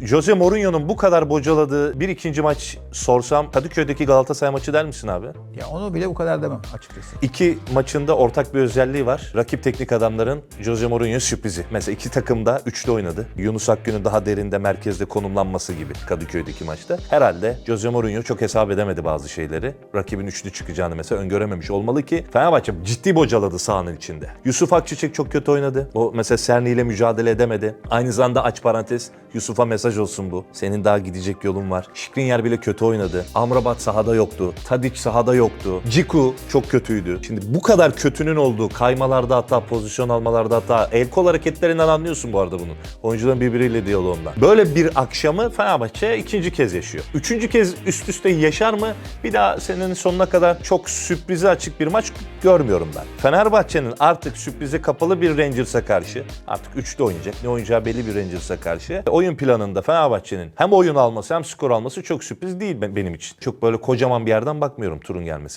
Jose Mourinho'nun bu kadar bocaladığı bir ikinci maç sorsam Kadıköy'deki Galatasaray maçı der misin abi? Ya onu bile bu kadar demem açıkçası. İki maçında ortak bir özelliği var. Rakip teknik adamların Jose Mourinho sürprizi. Mesela iki takım da üçlü oynadı. Yunus Akgün'ün daha derinde merkezde konumlanması gibi Kadıköy'deki maçta. Herhalde Jose Mourinho çok hesap edemedi bazı şeyleri. Rakibin üçlü çıkacağını mesela öngörememiş olmalı ki Fenerbahçe ciddi bocaladı sahanın içinde. Yusuf Akçiçek çok kötü oynadı. O mesela Serni ile mücadele edemedi. Aynı zamanda aç parantez Yusuf'a mesaj olsun bu. Senin daha gidecek yolun var. Şikrinyar bile kötü oynadı. Amrabat sahada yoktu. Tadic sahada yoktu. Ciku çok kötüydü. Şimdi bu kadar kötünün olduğu kaymalarda hatta pozisyon almalarda hatta el kol hareketlerinden anlıyorsun bu arada bunu. Oyuncuların birbiriyle diyaloğundan. Böyle bir akşamı Fenerbahçe ikinci kez yaşıyor. Üçüncü kez üst üste yaşar mı? Bir daha senenin sonuna kadar çok sürprize açık bir maç görmüyorum ben. Fenerbahçe'nin artık sürprize kapalı bir Rangers'a karşı artık üçlü oynayacak. Ne oynayacağı belli bir Rangers'a karşı. Oyun planında Fenerbahçe'nin hem oyun alması hem skor alması çok sürpriz değil be- benim için. Çok böyle kocaman bir yerden bakmıyorum turun gelmesi.